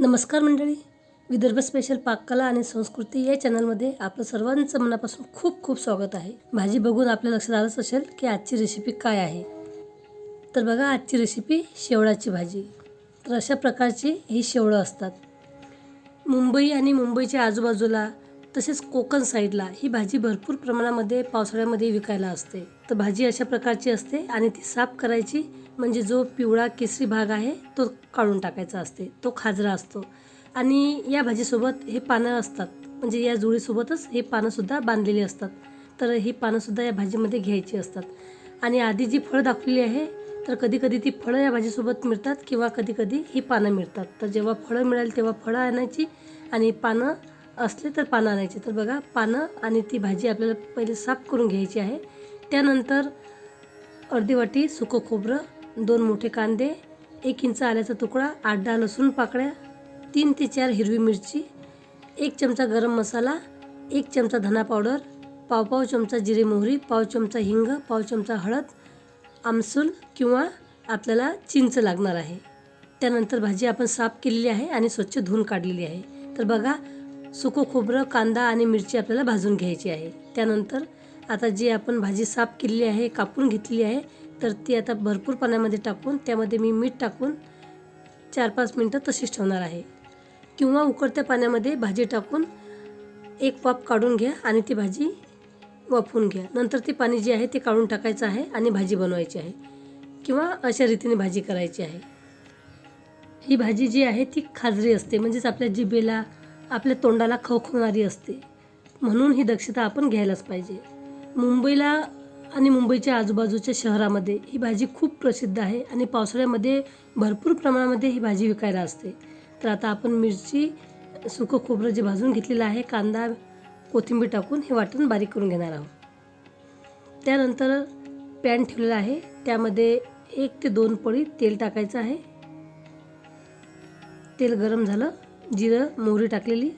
नमस्कार मंडळी. विदर्भ स्पेशल पाककला आणि संस्कृती या चॅनलमध्ये आपलं सर्वांचं मनापासून खूप खूप स्वागत आहे. भाजी बघून आपल्या लक्षात आलंच असेल की आजची रेसिपी काय आहे. तर बघा आजची रेसिपी शेवळाची भाजी. तर अशा प्रकारची ही शेवळं असतात. मुंबई आणि मुंबईच्या आजूबाजूला तसेच कोकण साईडला ही भाजी भरपूर प्रमाणामध्ये पावसाळ्यामध्ये विकायला असते. तर भाजी अशा प्रकारची असते आणि ती साफ करायची म्हणजे जो पिवळा केसरी भाग आहे तो काढून टाकायचा असते. तो खाजरा असतो. आणि या भाजीसोबत हे पानं असतात. म्हणजे या जुळीसोबतच हे पानंसुद्धा बांधलेली असतात. तर ही पानंसुद्धा या भाजीमध्ये घ्यायची असतात. आणि आधी जी फळं दाखवलेली आहे तर कधीकधी ती फळं या भाजीसोबत मिळतात किंवा कधी कधी ही पानं मिळतात. तर जेव्हा फळं मिळाली तेव्हा फळं आणायची आणि पानं असले तर पानं आणायची. तर बघा पानं आणि ती भाजी आपल्याला पहिले साफ करून घ्यायची आहे. त्यानंतर अर्धी वाटी सुकं खोबरं दोन मोठे कांदे एक इंच आल्याचा तुकडा आठ दहा लसूण पाकळ्या तीन ते चार हिरवी मिरची एक चमचा गरम मसाला एक चमचा धना पावडर पाव पाव चमचा जिरे मोहरी पाव चमचा हिंग पाव चमचा हळद आमसूल किंवा आपल्याला चिंच लागणार आहे. त्यानंतर भाजी आपण साफ केलेली आहे आणि स्वच्छ धुवून काढलेली आहे. तर बघा सुकं खोबरं कांदा आणि मिरची आपल्याला भाजून घ्यायची आहे. त्यानंतर आता जी आपण भाजी साफ केलेली आहे कापून घेतलेली आहे तर ती आता भरपूर पाण्यामध्ये टाकून त्यामध्ये मी मीठ टाकून चार पाच मिनटं तशीच ठेवणार आहे. किंवा उकडत्या पाण्यामध्ये भाजी टाकून एक पाप काढून घ्या आणि ती भाजी वाफवून घ्या. नंतर ती पाणी जे आहे ते काढून टाकायचं आहे आणि भाजी बनवायची आहे. किंवा अशा रीतीने भाजी करायची आहे. ही भाजी जी आहे ती खाजरी असते. म्हणजेच आपल्या जिबेला आपल्या तोंडाला खवखवणारी असते. म्हणून ही दक्षता आपण घ्यायलाच पाहिजे. मुंबईला आणि मुंबईच्या आजूबाजूच्या शहरामध्ये ही भाजी खूप प्रसिद्ध आहे आणि पावसाळ्यामध्ये भरपूर प्रमाणामध्ये ही भाजी विकायला असते. तर आता आपण मिरची सुकं खोबरं जे भाजून घेतलेलं आहे कांदा कोथिंबीर टाकून हे वाटण बारीक करून घेणार आहोत. त्यानंतर पॅन ठेवलेला आहे. त्यामध्ये एक ते दोन पळी तेल टाकायचं आहे. तेल गरम झालं. जिरं मोहरी टाकलेली.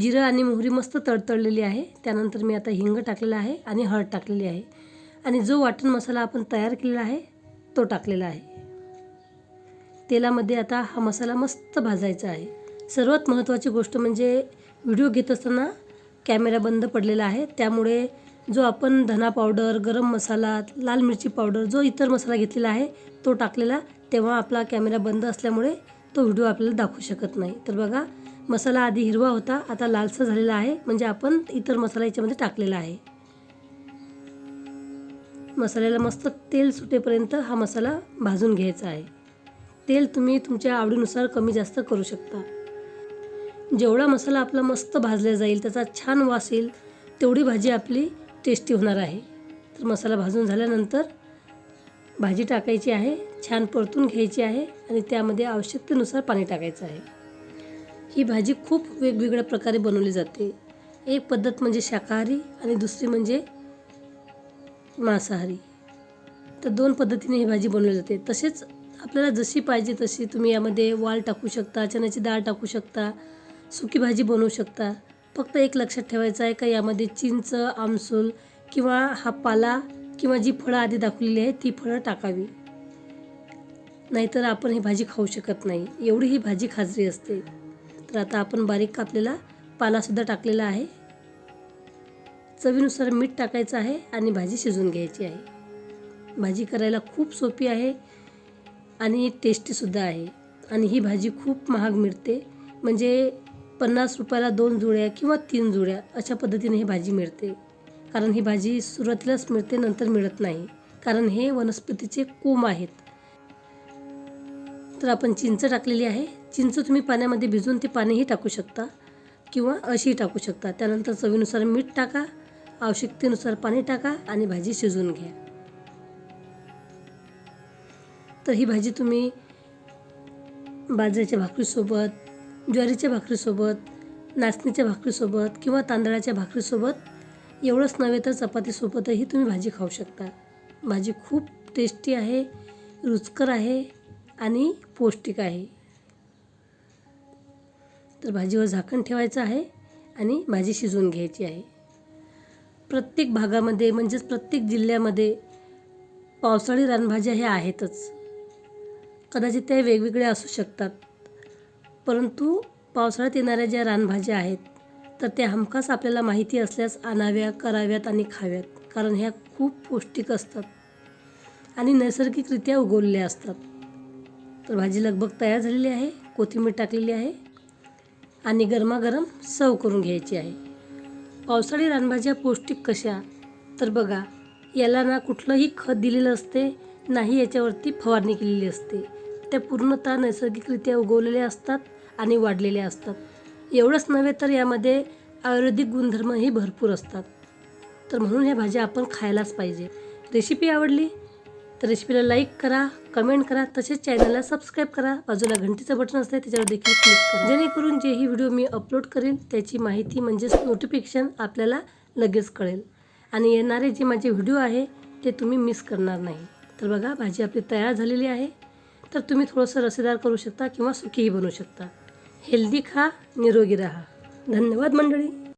जिरं आणि मोहरी मस्त तडतडलेली आहे. त्यानंतर मी आता हिंग टाकलेला आहे आणि हळद टाकलेली आहे. आणि जो वाटण मसाला आपण तयार केलेला आहे तो टाकलेला आहे. तेलामध्ये आता हा मसाला मस्त भाजायचा आहे. सर्वात महत्त्वाची गोष्ट म्हणजे व्हिडिओ घेत असताना कॅमेरा बंद पडलेला आहे. त्यामुळे जो आपण धना पावडर गरम मसाला लाल मिरची पावडर जो इतर मसाला घेतलेला आहे तो टाकलेला तेव्हा आपला कॅमेरा बंद असल्यामुळे तो व्हिडिओ आपल्याला दाखवू शकत नाही. तर बघा मसाला आधी हिरवा होता आता लालसा झालेला आहे म्हणजे आपण इतर मसाला याच्यामध्ये टाकलेला आहे. मसाल्याला मस्त तेल सुटेपर्यंत हा मसाला भाजून घ्यायचा आहे. तेल तुम्ही तुमच्या आवडीनुसार कमी जास्त करू शकता. जेवढा मसाला आपला मस्त भाजला जाईल त्याचा छान वास येईल तेवढी भाजी आपली टेस्टी होणार आहे. तर मसाला भाजून झाल्यानंतर भाजी टाकायची आहे छान परतून घ्यायची आहे आणि त्यामध्ये आवश्यकतेनुसार पाणी टाकायचं आहे. ही भाजी खूप वेगवेगळ्या प्रकारे बनवली जाते. एक पद्धत म्हणजे शाकाहारी आणि दुसरी म्हणजे मांसाहारी. तर दोन पद्धतीने ही भाजी बनवली जाते. तसेच आपल्याला जशी पाहिजे तशी तुम्ही यामध्ये वाल टाकू शकता चण्याची डाळ टाकू शकता सुकी भाजी बनवू शकता. फक्त एक लक्षात ठेवायचं आहे का यामध्ये चिंच आमसूल किंवा हा पाला किंवा जी फळं आधी दाखवलेली आहे ती फळं टाकावी. नाहीतर आपण ही भाजी खाऊ शकत नाही. एवढी ही भाजी खाजरी असते. तर आता आपण बारीक कापलेला पालासुद्धा टाकलेला आहे. चवीनुसार मीठ टाकायचं आहे आणि भाजी शिजवून घ्यायची आहे. भाजी करायला खूप सोपी आहे आणि टेस्टीसुद्धा आहे. आणि ही भाजी खूप महाग मिळते. म्हणजे पन्नास रुपयाला दोन जुळ्या किंवा तीन जुळ्या अशा पद्धतीने ही भाजी मिळते. कारण ही भाजी सुरुवातीलाच मिळते नंतर मिळत नाही. कारण हे वनस्पतीचे कोंब आहेत. तर आपण चिंच टाकलेली आहे. चिंच तुम्ही पाण्यामध्ये भिजवून ते पाणीही टाकू शकता किंवा अशी टाकू शकता. त्यानंतर चवीनुसार मीठ टाका आवश्यकतेनुसार पाणी टाका आणि भाजी शिजवून घ्या. तर ही भाजी तुम्ही बाजरीच्या भाकरीसोबत ज्वारीच्या भाकरीसोबत नाचणीच्या भाकरीसोबत किंवा तांदळाच्या भाकरीसोबत एवढंच नव्हे तर चपातीसोबतही तुम्ही भाजी खाऊ शकता. भाजी खूप टेस्टी आहे रुचकर आहे आणि पौष्टिक आहे. तर भाजीवर झाकण ठेवायचं आहे आणि भाजी शिजवून घ्यायची आहे. प्रत्येक भागामध्ये म्हणजेच प्रत्येक जिल्ह्यामध्ये पावसाळी रानभाज्या ह्या आहेतच. कदाचित त्या वेगवेगळ्या असू शकतात. परंतु पावसाळ्यात येणाऱ्या ज्या रानभाज्या आहेत तर त्या हमखास आपल्याला माहिती असल्यास आणाव्या कराव्यात आणि खाव्यात कारण ह्या खूप पौष्टिक असतात आणि नैसर्गिकरित्या उगवलेल्या असतात. तर भाजी लगभग तयार झालेली आहे कोथिंबीर टाकलेली आहे आणि गरमागरम सर्व करून घ्यायची आहे. पावसाळी रानभाज्या पौष्टिक कशा? तर बघा याला ना कुठलंही खत दिलेलं असते नाही याच्यावरती फवारणी केलेली असते. त्या पूर्णतः नैसर्गिकरित्या उगवलेल्या असतात आणि वाढलेल्या असतात. एवढंच नव्हे तर यामध्ये आयुर्वेदिक गुणधर्मही भरपूर असतात. तर म्हणून ह्या भाज्या आपण खायलाच पाहिजे. रेसिपी आवडली तर रेसिपीला लाईक करा कमेंट करा तसेच चॅनलला सबस्क्राईब करा. बाजूला घंटीचं बटन असतं त्याच्यावर देखील क्लिक करा. जेणेकरून जेही व्हिडिओ मी अपलोड करेल त्याची माहिती म्हणजेच नोटिफिकेशन आपल्याला लगेच कळेल. आणि येणारे जे माझे व्हिडिओ आहे ते तुम्ही मिस करणार नाही. तर बघा भाजी आपली तयार झालेली आहे. तर तुम्ही थोडंसं रसेदार करू शकता किंवा सुकीही बनवू शकता. हेल्दी खा निरोगी राहा. धन्यवाद मंडळी.